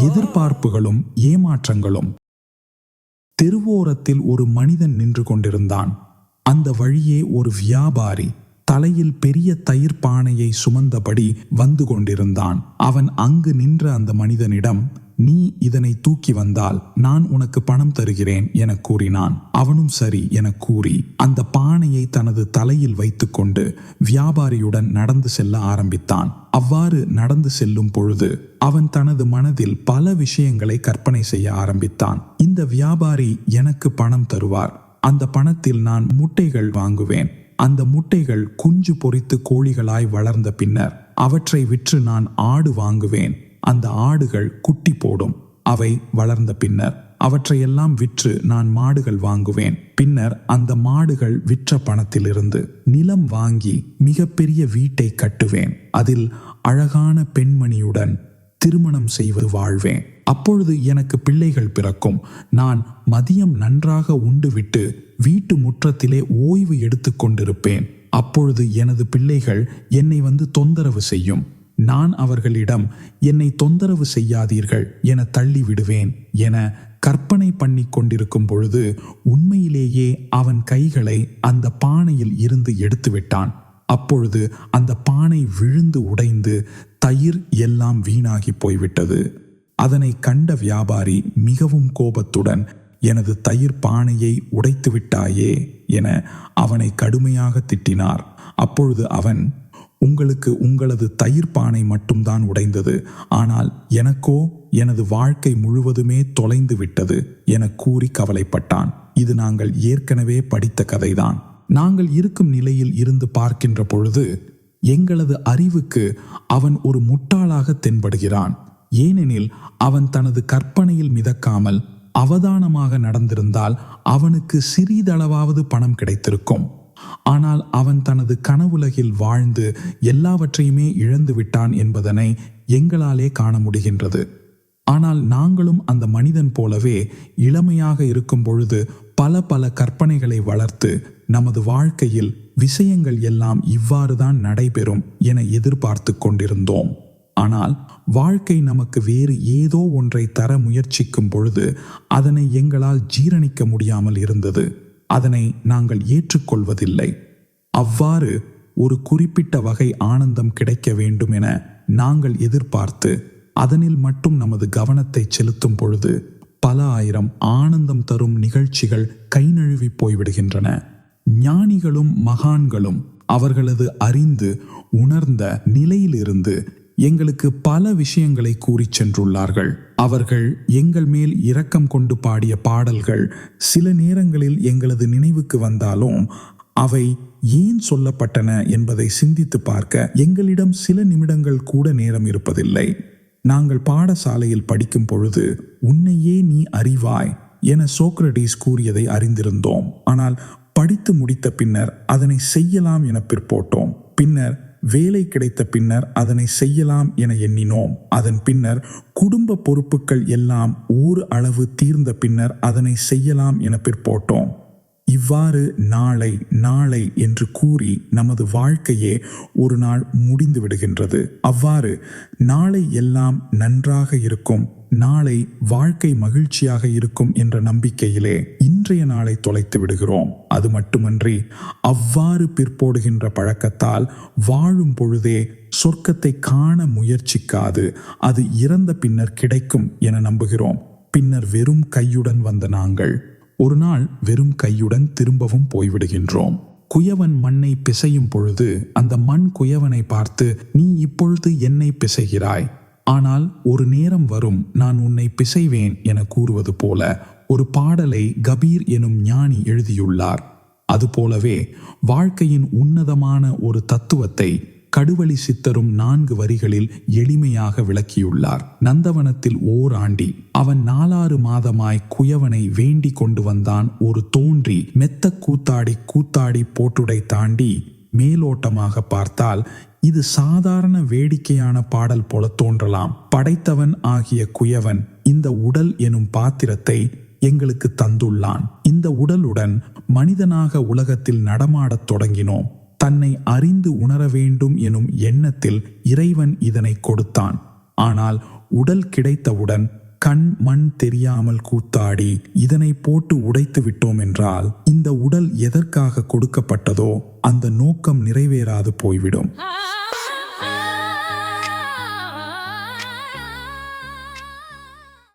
எதிர்பார்ப்புகளும் ஏமாற்றங்களும். தெருவோரத்தில் ஒரு மனிதன் நின்று கொண்டிருந்தான். அந்த வழியே ஒரு வியாபாரி. தலையில் பெரிய தயிர் பானையை சுமந்தபடி வந்து கொண்டிருந்தான். அவன் அங்கு நின்ற அந்த மனிதனிடம் நீ இதனை தூக்கி வந்தால் நான் உனக்கு பணம் தருகிறேன் என கூறினான். அவனும் சரி என கூறி அந்த பானையை தனது தலையில் வைத்துக்கொண்டு வியாபாரியுடன் நடந்து செல்ல ஆரம்பித்தான். அவ்வாறு நடந்து செல்லும் பொழுது அவன் தனது மனதில் பல விஷயங்களை கற்பனை செய்ய ஆரம்பித்தான். இந்த வியாபாரி எனக்கு பணம் தருவார். அந்த பணத்தில் நான் முட்டைகள் வாங்குவேன். அந்த முட்டைகள் குஞ்சு பொரித்து கோழிகளாய் வளர்ந்த பின்னர் அவற்றை விற்று நான் ஆடு வாங்குவேன். அந்த ஆடுகள் குட்டி போடும். அவை வளர்ந்த பின்னர் அவற்றையெல்லாம் விற்று நான் மாடுகள் வாங்குவேன். பின்னர் அந்த மாடுகள் விற்ற பணத்திலிருந்து நிலம் வாங்கி மிகப்பெரிய வீட்டை கட்டுவேன். அதில் அழகான பெண்மணியுடன் திருமணம் செய்வது வாழ்வேன். அப்பொழுது எனக்கு பிள்ளைகள் பிறக்கும். நான் மதியம் நன்றாக உண்டுவிட்டு வீட்டு முற்றத்திலே ஓய்வு எடுத்து கொண்டிருப்பேன். அப்பொழுது எனது பிள்ளைகள் என்னை வந்து தொந்தரவு செய்யும். நான் அவர்களிடம் என்னை தொந்தரவு செய்யாதீர்கள் என தள்ளி விடுவேன் என கற்பனை பண்ணி கொண்டிருக்கும் பொழுது உண்மையிலேயே அவன் கைகளை அந்த பானையில் இருந்து எடுத்துவிட்டான். அப்பொழுது அந்த பானை விழுந்து உடைந்து தயிர் எல்லாம் வீணாகி போய்விட்டது. அதனை கண்ட வியாபாரி மிகவும் கோபத்துடன் எனது தயிர் பானையை உடைத்து விட்டாயே என அவனை கடுமையாக திட்டினார். அப்பொழுது அவன் உங்களுக்கு உங்களது தயிர் பானை மட்டும்தான் உடைந்தது ஆனால் எனக்கோ எனது வாழ்க்கை முழுவதுமே தொலைந்து விட்டது என கூறி கவலைப்பட்டான். இது நாங்கள் ஏற்கனவே படித்த கதைதான். நாங்கள் இருக்கும் நிலையில் இருந்து பார்க்கின்ற பொழுது எங்களது அறிவுக்கு அவன் ஒரு முட்டாளாக தென்படுகிறான். ஏனெனில் அவன் தனது கற்பனையில் மிதக்காமல் அவதானமாக நடந்திருந்தால் அவனுக்கு சிறிதளவாவது பணம் கிடைத்திருக்கும். ஆனால் அவன் தனது கனவுலகில் வாழ்ந்து எல்லாவற்றையுமே இழந்து விட்டான் என்பதனை எங்களாலே காண முடிகின்றது. ஆனால் நாங்களும் அந்த மனிதன் போலவே இளமையாக இருக்கும் பொழுது பல பல கற்பனைகளை வளர்த்து நமது வாழ்க்கையில் விஷயங்கள் எல்லாம் இவ்வாறுதான் நடைபெறும் என எதிர்பார்த்து கொண்டிருந்தோம். ஆனால் வாழ்க்கை நமக்கு வேறு ஏதோ ஒன்றை தர முயற்சிக்கும் பொழுது அதனை எங்களால் ஜீரணிக்க முடியாமல் இருந்தது. அதனை நாங்கள் ஏற்றுக்கொள்வதில்லை. அவ்வாறு ஒரு குறிப்பிட்ட வகை ஆனந்தம் கிடைக்க வேண்டும் என நாங்கள் எதிர்பார்த்து அதனில் மட்டும் நமது கவனத்தை செலுத்தும் பொழுது பல ஆயிரம் ஆனந்தம் தரும் நிகழ்ச்சிகள் கைநழுவி போய்விடுகின்றன. ஞானிகளும் மகான்களும் அவர்களது அறிந்து உணர்ந்த நிலையிலிருந்து எங்களுக்கு பல விஷயங்களை கூறிச் சென்றுள்ளார்கள். அவர்கள் எங்கள் மேல் இரக்கம் கொண்டு பாடிய பாடல்கள் சில நேரங்களில் எங்களது நினைவுக்கு வந்தாலும் அவை ஏன் சொல்லப்பட்டன என்பதை சிந்தித்து பார்க்க எங்களிடம் சில நிமிடங்கள் கூட நேரம் இருப்பதில்லை. நாங்கள் பாடசாலையில் படிக்கும் பொழுது உன்னையே நீ அறிவாய் என சோக்ரடீஸ் கூறியதை அறிந்திருந்தோம். ஆனால் படித்து முடித்த பின்னர் அதனை செய்யலாம் என பிற்போட்டோம். பின்னர் வேலை கிடைத்த பின்னர் அதனை செய்யலாம் என எண்ணினோம். அதன் பின்னர் குடும்ப பொறுப்புகள் எல்லாம் ஊர் அளவு தீர்ந்த பின்னர் அதனை செய்யலாம் என பிற்போட்டோம். இவ்வாறு நாளை நாளை என்று கூறி நமது வாழ்க்கையே ஒரு நாள் முடிந்து விடுகின்றது. அவ்வாறு நாளை எல்லாம் நன்றாக இருக்கும் நாளை வாழ்க்கை மகிழ்ச்சியாக இருக்கும் என்ற நம்பிக்கையிலே இன்றைய நாளை தொலைத்து விடுகிறோம். அது மட்டுமன்றி அவ்வாறு பிற்போடுகின்ற பழக்கத்தால் வாழும் பொழுதே சொர்க்கத்தை காண முயற்சிக்காது அது இறந்த பின்னர் கிடைக்கும் என நம்புகிறோம். பின்னர் வெறும் கையுடன் வந்த நாங்கள். ஒரு நாள் வெறும் கையுடன் திரும்பவும் போய்விடுகின்றோம். குயவன் மண்ணை பிசையும் பொழுது அந்த மண் குயவனை பார்த்து நீ இப்பொழுது என்னை பிசைகிறாய். ஆனால் ஒரு நேரம் வரும் நான் உன்னை பிசைவேன் என கூறுவது போல ஒரு பாடலை கபீர் எனும் ஞானி எழுதியுள்ளார். அதுபோலவே வாழ்க்கையின் உன்னதமான ஒரு தத்துவத்தை கடுவழி சித்தரும் நான்கு வரிகளில் எளிமையாக விளக்கியுள்ளார். நந்தவனத்தில் ஓராண்டி அவன் நாலாறு மாதமாய் குயவனை வேண்டி கொண்டு வந்தான் ஒரு தோன்றி மெத்த கூத்தாடி கூத்தாடி போட்டுடை தாண்டி மேலோட்டமாக பார்த்தால் இது சாதாரண வேடிக்கையான பாடல் போல தோன்றலாம். படைத்தவன் ஆகிய குயவன் இந்த உடல் எனும் பாத்திரத்தை எங்களுக்கு தந்துள்ளான். இந்த உடலுடன் மனிதனாக உலகத்தில் நடமாடத் தொடங்கினோம். தன்னை அறிந்து உணர வேண்டும் எனும் எண்ணத்தில் இறைவன் இதனை கொடுத்தான். ஆனால் உடல் கிடைத்தவுடன் கண் மண் தெரியாமல் கூத்தாடி இதனை போட்டு உடைத்து விட்டோம் என்றால் இந்த உடல் எதற்காக கொடுக்கப்பட்டதோ அந்த நோக்கம் நிறைவேறாது போய்விடும்.